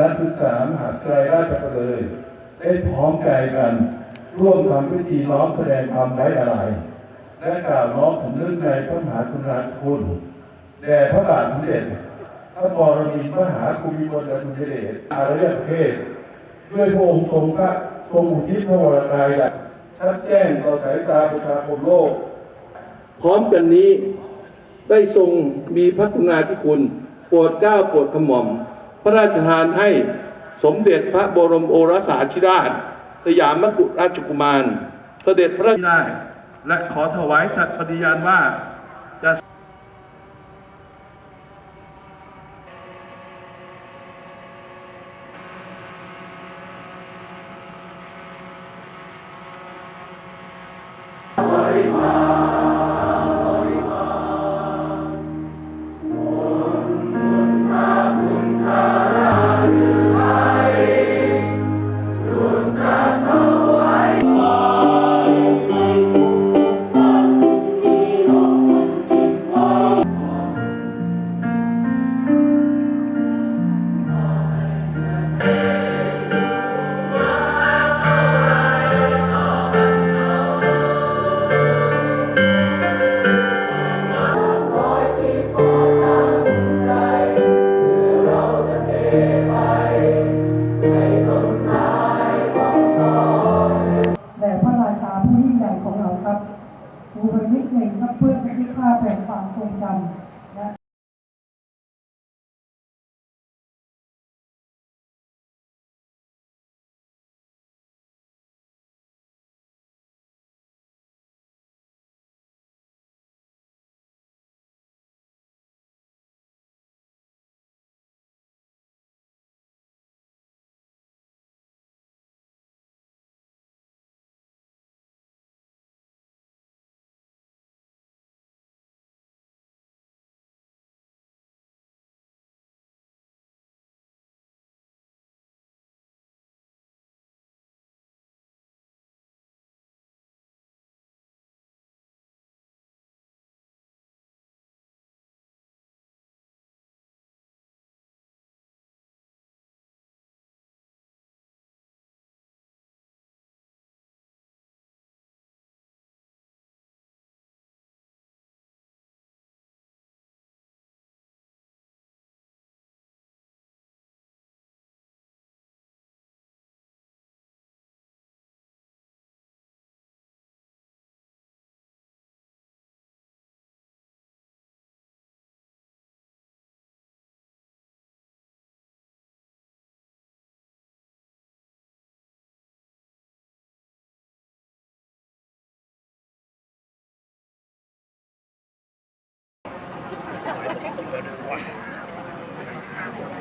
นักศึกษามหาวิทยาลัยราชภัฏเลย ได้พร้อมใจกัน ร่วมทำพิธีน้อมแสดงความไว้อาลัยและกล่าวน้อมสำนึกในพระมหากรุณาธิคุณแด่พระบาทสมเด็จพระบรมินทรมหาภูมิพลอดุลยเดชอารยประเทศด้วยพระองค์ทรงพระทรงอุทิศพระวรกายชัดแจ้งต่อสายตาประชาคมโลก พร้อมกันนี้ได้ทรงมีพระกรุณาธิคุณ โปรดเกล้าโปรดกระหม่อม พระราชทานให้สมเด็จพระบรมโอรสาธิราช สยามมกุฎราชกุมาร เสด็จพระราชได้ และขอถวายสัตย์ปฏิญาณว่าจะ ครับดูไปนิดหนึ่งครับเพื่อที่ค่าแผ่งความทรงจำ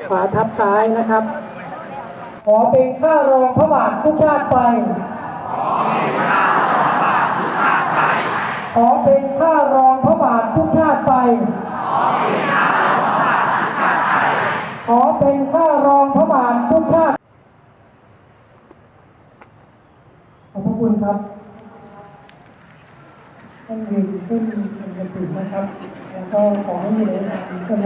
ขวาทับซ้ายนะครับ ขอเป็นข้ารองพระบาททุกชาติไป ขอเป็นข้ารองพระบาททุกชาติไป ขอเป็นข้ารองพระบาททุกชาติ ขอบพระคุณครับ ท่านยืนขึ้นเป็นกระถิ่นะครับ แล้วก็ขอให้มีแต่ความสงบ